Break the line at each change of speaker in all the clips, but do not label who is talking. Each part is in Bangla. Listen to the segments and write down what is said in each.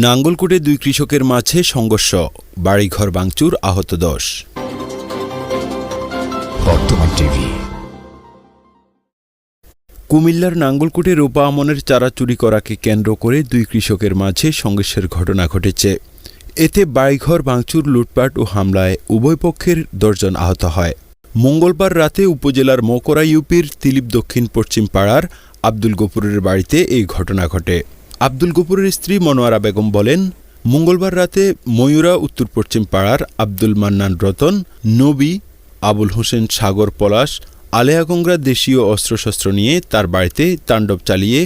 নাঙ্গলকোটে দুই কৃষকের মাঝে সংঘর্ষ। বাড়িঘর ভাঙচুর আহত দশ।
বর্তমান টিভি।
কুমিল্লার নাঙ্গলকোটে রোপা আমনের চারা চুরি করাকে কেন্দ্র করে দুই কৃষকের মাঝে সংঘর্ষের ঘটনা ঘটেছে। এতে বাড়িঘর ভাঙচুর লুটপাট ও হামলায় উভয় পক্ষের দশজন আহত হয়। মঙ্গলবার রাতে উপজেলার মকরা ইউপির তিলিপ দক্ষিণ পশ্চিম পাড়ার আব্দুল গফুরের বাড়িতে এই ঘটনা ঘটে। আব্দুল গফুরের স্ত্রী মনোয়ারা বেগম বলেন, মঙ্গলবার রাতে ময়ূরা উত্তর পশ্চিম পাড়ার আব্দুল মান্নান রতন, নবী আবুল হোসেন সাগর পলাশ আলেয়াগঙ্গরা দেশীয় অস্ত্রশস্ত্র নিয়ে তার বাড়িতে তাণ্ডব চালিয়ে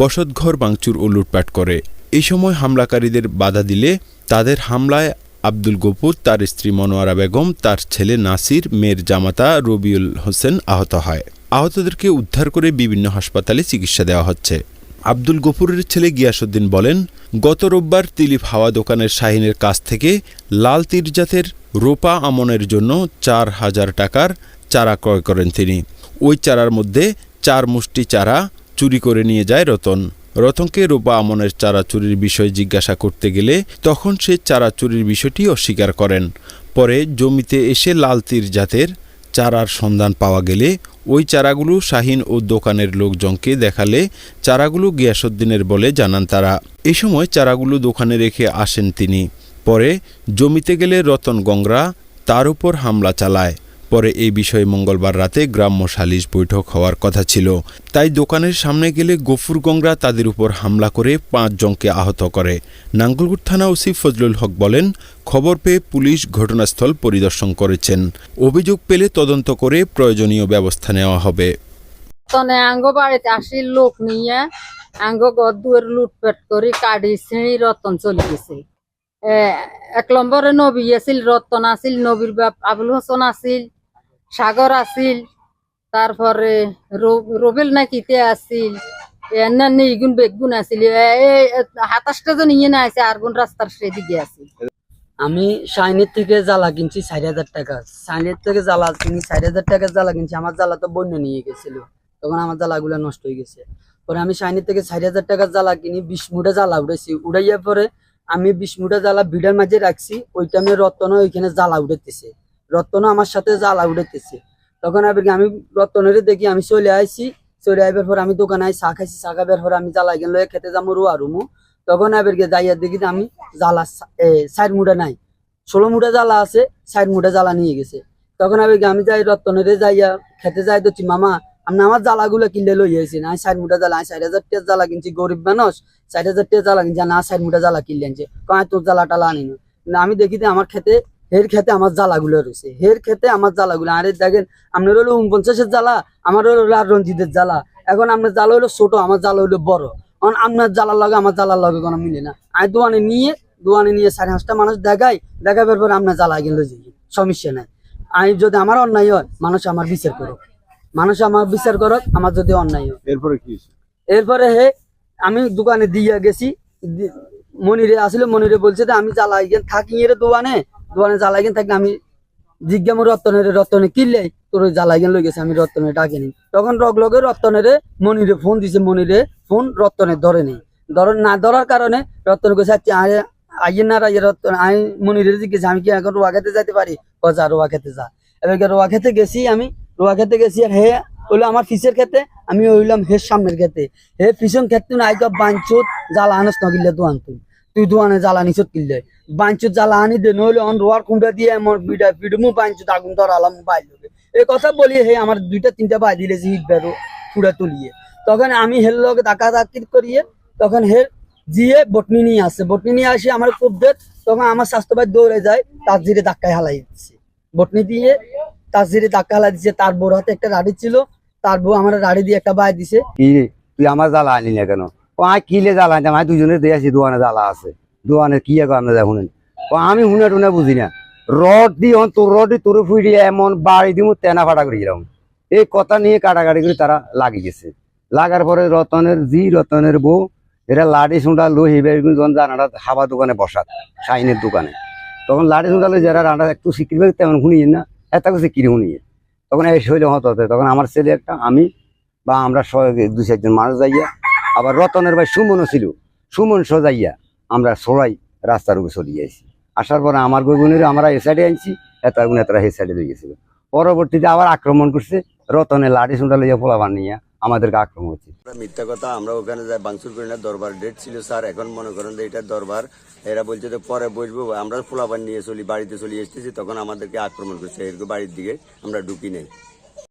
বসতঘর ভাঙচুর ও লুটপাট করে। এই সময় হামলাকারীদের বাধা দিলে তাদের হামলায় আব্দুল গফুর, তার স্ত্রী মনোয়ারা বেগম, তার ছেলে নাসির, মেয়ের জামাতা রবিউল হোসেন আহত হয়। আহতদেরকে উদ্ধার করে বিভিন্ন হাসপাতালে চিকিৎসা দেওয়া হচ্ছে। আব্দুল গফুরের ছেলে গিয়াসুদ্দিন বলেন, গত রোববার তিলিপ হাওয়া দোকানের শাহিনের কাছ থেকে লাল তীরজাতের রোপা আমনের জন্য চার হাজার টাকার চারা ক্রয় করেন তিনি। ওই চারার মধ্যে চার মুষ্টি চারা চুরি করে নিয়ে যায় রতন। রতনকে রোপা আমনের চারা চুরির বিষয় জিজ্ঞাসা করতে গেলে তখন সে চারা চুরির বিষয়টি অস্বীকার করেন। পরে জমিতে এসে লাল তীর জাতের চারার সন্ধান পাওয়া গেলে ওই চারাগুলো শাহিন ও দোকানের লোকজনকে দেখালে চারাগুলো গিয়াসুদ্দিনের বলে জানান তারা। এ সময় চারাগুলো দোকানে রেখে আসেন তিনি। পরে জমিতে গেলে রতন গঙ্গরা তার উপর হামলা চালায়। পরে এই বিষয়ে মঙ্গলবার রাতে গ্রাম্য সালিশ বৈঠক হওয়ার কথা ছিল। তাই দোকানের সামনে গেলে গফুর গংরা তাদের উপর হামলা করে পাঁচজনকে আহত করে। নাঙ্গলকুট থানা ওসি ফজলুল হক বলেন, খবর পেয়ে পুলিশ ঘটনাস্থল পরিদর্শন করেছেন। অভিযোগ পেলে তদন্ত করে প্রয়োজনীয় ব্যবস্থা নেওয়া হবে।
লোক নিয়ে লুটপাট করে, কাড়ি ছিঁড়ি রতন চলে গেছে। এক নম্বরে নবী আছিল রতন আছিল, নবীর বাপ আবুল হোসেন আছিল সাগর আছিল, তারপরে রবিল না কিতে আছিল, এনা নিগুন বেগুন আছিল, এ- এই হাতাশটা জন ইয়ে না আছে, আর কোন রাস্তার সেদিকে আছিল।
আমি শাইনের থেকে জ্বালা কিনছি চার হাজার টাকা। শাইনের থেকে জ্বালা কিনি, চার হাজার টাকা জ্বালা কিনছি, আমার জ্বালা তো বন্য নিয়ে গেছিল। তখন আমার জ্বালাগুলো নষ্ট হয়ে গেছে। পরে আমি শাইনের থেকে চার হাজার টাকার জ্বালা কিনি, বিশ মুঠা জ্বালা উঠেছি। উড়াইয়ার পরে আমি বিশ মুঠা জ্বালা বিড়ার মাঝে রাখছি ওইটা আমি রত্ন ওইখানে জ্বালা উঠেতেছে। রত্ন আমার সাথে জ্বালা উঠেতেছে তখন আবার আমি রত্নের দেখি আমি চলে আইছি, চলে আইবার পর আমি দোকানে আই চা খাইছি, চা খাবার পর আমি জ্বালা গেল খেতে যাব রুয়া রুমু। তখন আবার যাইয়া দেখি আমি জ্বালা সাইড মুঠা নাই। ষোলো মুঠা জ্বালা আছে, সাইড মুঠা জ্বালা নিয়ে গেছে। তখন আমি আমি যাই রত্তনেরে যাইয়া খেতে যাই তো মামা আমি আমার জ্বালাগুলো কিনলে লই আইছি না সাইড মুটা জ্বালা ষাট হাজার টের জ্বালা কিনছি, গরিব মানুষ ষাট হাজার টের জ্বালা কিনছি, না সাইড মুঠা জ্বালা কিনলে আনছে। কয়, তোর জ্বালা টালা আনি না, আমি দেখি আমার খেতে হের খেতে আমার জ্বালাগুলো রয়েছে। হের খেতে আমার জ্বালাগুলো। আরে দেখেন আপনার হলো উনপঞ্চাশের জ্বালা আমার হলো লাল রঞ্জিতের জ্বালা। এখন আপনার জ্বালা হলো ছোট আমার জ্বালা হলো বড়। এখন আপনার জ্বালার লগে আমার জ্বালার লগে কোনো মিলে না। আমি দোয়ানে নিয়ে দোয়ানে নিয়ে সাড়ে পাঁচটা মানুষ দেখাই দেখাবার পর আপনার জ্বালা গেলে যাই সমস্যা নাই। আমি যদি আমার অন্যায় হয় মানুষ আমার বিচার করুক। মানুষ আমার বিচার করুক আমার যদি অন্যায় হয়।
এরপরে কি
এরপরে হে আমি দোকানে দিয়ে গেছি মনিরে আসলে মনিরে বলছে যে আমি জ্বালাই গেন থাকি এর দোকানে দোকানে জ্বালাই গেন থাকি আমি জিজ্ঞাম রত্তনের রত্তনে কিনলে তোর জ্বালাই গেন লই গেছে, আমি রত্তনে ডাকিনি তখন রগ লগে রত্তনের মনিরে ফোন দিছে মনিরে ফোন রত্তনে ধরে ধর, না ধরার কারণে রত্তন কইছে আচ্ছা আয়, আইয়ে না রাইয়ে রত্তন আমি মনিরে জিজ্ঞেস, আমি কি এখন রোয়া খেতে যাইতে পারি? যা, রোয়া খেতে যা। এবার রোয়া খেতে গেছি আমি, রোয়া খেতে গেছি, আর হে হইল আমার ফিসের খেতে, আমি হইলাম হে সামনের খেতে। হে পিছন ক্ষেত্রে না আইকা বাঞ্চুত জ্বালা আনস নগিলে দোয়ান তুই। তুই দোয়ানে জ্বালা নিচত কিনলে বাঞ্চুত জ্বালা আনি দে, নইলে অন রোয়ার কুমড়া দিয়ে আমার বিডা পিডমু বাঞ্চুত আগুন ধরালাম বাইর লোকে এই কথা বলি হে আমার দুইটা, তিনটা বাই দিলে হিট বেরো ফুড়া তুলিয়ে। তখন আমি হের লগে ডাকা ডাকি করিয়ে, তখন হের জিয়ে বটনি নিয়ে আসে। বটনি নিয়ে আসি আমার খুব দের তখন আমার স্বাস্থ্য ভাই দৌড়ে যায়, তার জিরে ধাক্কায় হালাই দিচ্ছে বটনি দিয়ে তার জিরে ধাক্কা হালাই দিচ্ছে তার বড় হাতে একটা রাড়ি ছিল, তার বউ আমার রাড়ি দিয়ে একটা বাই দিছে।
তুই আমার জ্বালা আনলি না কেন? কিলে জ্বালা আনতাম আমি দুজনে দিয়ে আসি দোকানে জ্বালা আছে। দোকানে কি আমরা দেখুন ও আমি হুনে টুনে বুঝি না। রড দি, অন তোর রড তোর ফুই দিয়ে এমন বাড়ি দিমু, তেনা ফাটা করে গেলাম এই কথা নিয়ে কাটাকাটি করে তারা লাগি গেছে। লাগার পরে রতনের জি, রতনের বউ, এরা লাড়ি সুঁটা লো হিবে যখন জানাটা হাবা দোকানে বসাত, শাইনের দোকানে। তখন লাড়ি সুঁটা লো যারা রান্না একটু শিখির তেমন শুনিয়ে না। এত কিছু কিনে শুনিয়ে। তখন এই শৈল হতো তখন আমার ছেলে একটা, আমি বা আমরা সবাই দু চারজন মানুষ যাইয়া আবার রতনের ভাই সুমনও ছিল। সুমন সজাইয়া আমরা সবাই রাস্তার উপরে চলে আসি আসার পরে আমার গগুনের আমরা এ সাইডে আনছি এত আগুন এতরা হে সাইডে লয়ে গেছিল। পরবর্তীতে আবার আক্রমণ করছে রতনে লাঠি সুন্দর লইয়া পোলাবান নিয়ে আমাদেরকে আক্রমণ
আমরা মিথ্যা কথা আমরা ওখানে যাই বাংসুর করি না, দরবার ডেট ছিল স্যার, এখন মনে করেন যে এটা দরবার। এরা বলছে যে পরে বসবো, আমরা ফুলাবার নিয়ে চলি, বাড়িতে চলে এসেছি তখন আমাদেরকে আক্রমণ করছে। এরকম বাড়ির দিকে আমরা ঢুকি নেই।